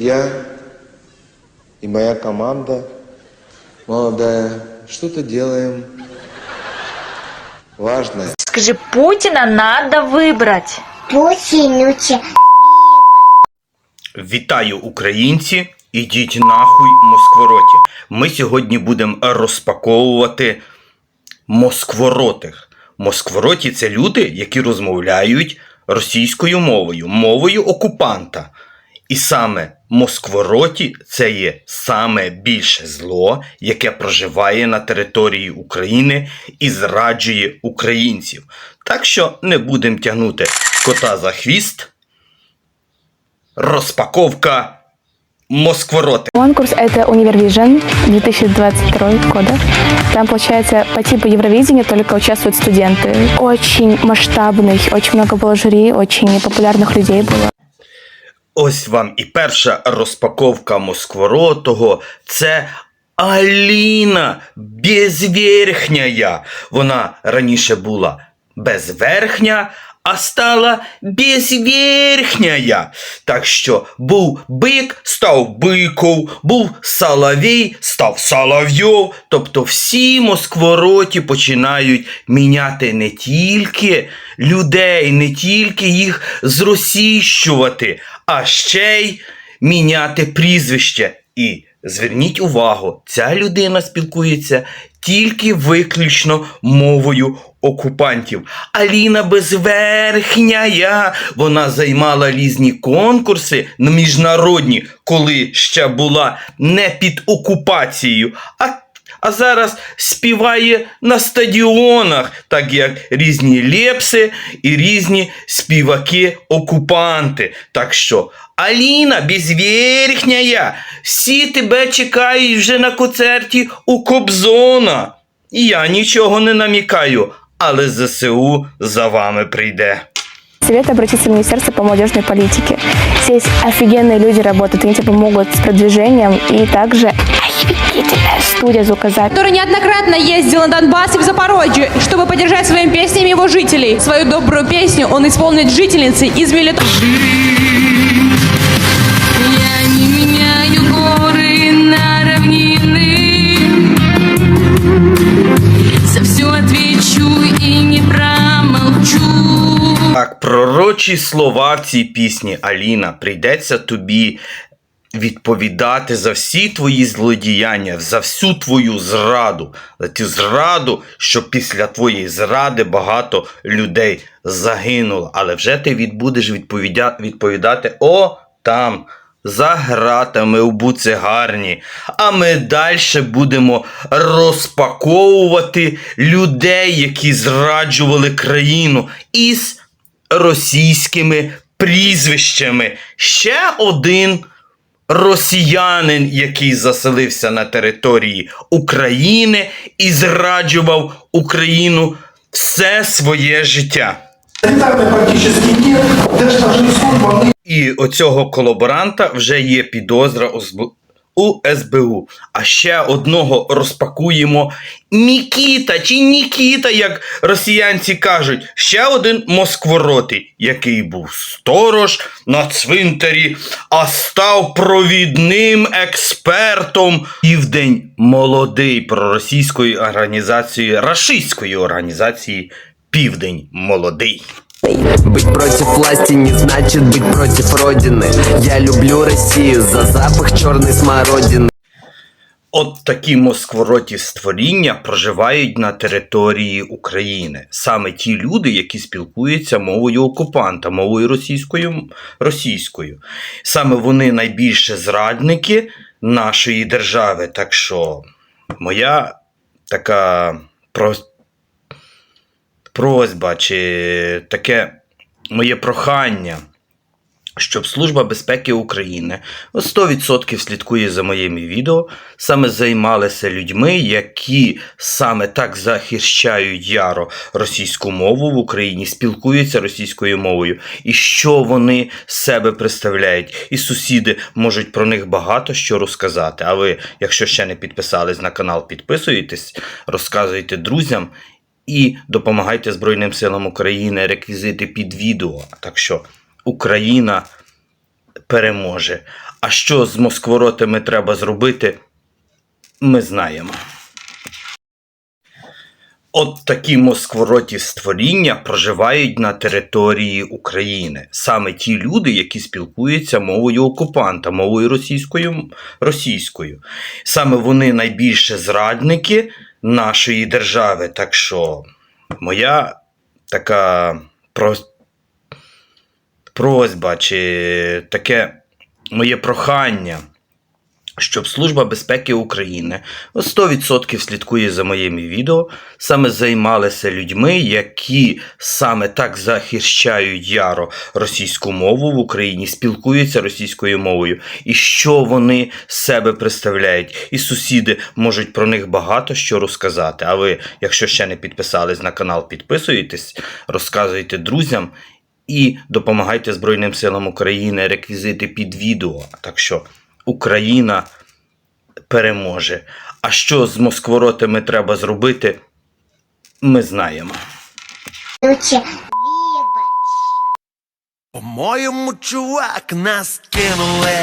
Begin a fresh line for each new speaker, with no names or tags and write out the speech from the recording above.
Я и моя команда молодая что-то делаем важное.
Скажи, Путина надо выбрать.
Путін.
Вітаю, українці! Ідіть нахуй, москвороті. Ми сьогодні будемо розпаковувати москворотих. Москвороті це люди, які розмовляють російською мовою, мовою окупанта. І саме москвороті це є саме більше зло, яке проживає на території України і зраджує українців. Так що не будемо тягнути кота за хвіст. Распаковка Москвороты.
Конкурс это Univervision 2022 года. Там получается по типу Евровидения только участвуют студенты. Очень масштабный, очень много было жюри, очень популярных людей было.
Ось вам і перша розпаковка Москворотого. Це Аліна безверхняя. Вона раніше була безверхня, а стала безверхняя. Так що був бик, став биков, був соловій, став соловйов. Тобто всі москвороті починають міняти не тільки людей, не тільки їх зросійщувати, а ще й міняти прізвище. І зверніть увагу, ця людина спілкується тільки виключно мовою окупантів. Аліна Безверхняя. Вона займала різні конкурси на міжнародні, коли ще була не під окупацією. а а зараз співає на стадіонах, так як різні лепси і різні співаки-окупанти. Так що, Аліна безверхняя, всі тебе чекають вже на концерті у Кобзона. І я нічого не намікаю, але ЗСУ за вами прийде.
Совет обратиться в Министерство по молодежной политике. Здесь офигенные люди работают, они тебе помогут с продвижением и также офигительная студия звукозаписи.
который неоднократно ездил на Донбасс и в Запорожье, чтобы поддержать своими песнями его жителей. Свою добрую песню он исполнит жительницы из Мелитополя.
Я не меняю горы на равнины За все отвечу и не промолчу
Так, пророчі слова в цій пісні Аліна, прийдеться тобі відповідати за всі твої злодіяння, за всю твою зраду, за ту зраду, що після твоєї зради багато людей загинуло. Але вже ти відповідя... відповідати о там. За гратами у буцегарні. А ми далі будемо розпаковувати людей, які зраджували країну із російськими прізвищами. Ще один росіянин, який заселився на території України і зраджував Україну все своє життя. І оцього колаборанта вже є підозра у СБУ. А ще одного розпакуємо Нікіта чи Нікіта, як росіянці кажуть. Ще один москворотий, який був сторож на цвинтарі, а став провідним експертом. Південь молодий проросійської організації, рашистської організації Південь молодий.
Быть против власти не значит быть против родины Я люблю Россию за запах черной смородины
От такі москвороті створіння проживають на території України. Саме ті люди, які спілкуються мовою окупанта, мовою російською. російською. Саме вони найбільше зрадники нашої держави. Так що моя така про... просьба чи таке моє прохання щоб Служба безпеки України 100% слідкує за моїми відео, саме займалися людьми, які саме так захищають яро російську мову в Україні, спілкуються російською мовою, і що вони себе представляють. І сусіди можуть про них багато що розказати. А ви, якщо ще не підписались на канал, підписуйтесь, розказуйте друзям. І допомагайте Збройним силам України реквізити під відео. Так що Україна переможе. А що з москворотами треба зробити, ми знаємо. От такі москвороті створіння проживають на території України. Саме ті люди, які спілкуються мовою окупанта, мовою російською. російською. Саме вони найбільше зрадники нашої держави. Так що моя така просьба чи таке моє прохання щоб Служба безпеки України 100% слідкує за моїми відео, саме займалися людьми, які саме так захищають яро російську мову в Україні, спілкуються російською мовою, і що вони себе представляють. І сусіди можуть про них багато що розказати. А ви, якщо ще не підписались на канал, підписуйтесь, розказуйте друзям. І допомагайте Збройним силам України реквізити під відео. Так що Україна переможе. А що з москворотами треба зробити, ми знаємо.
По-моєму, чувак, нас кинули.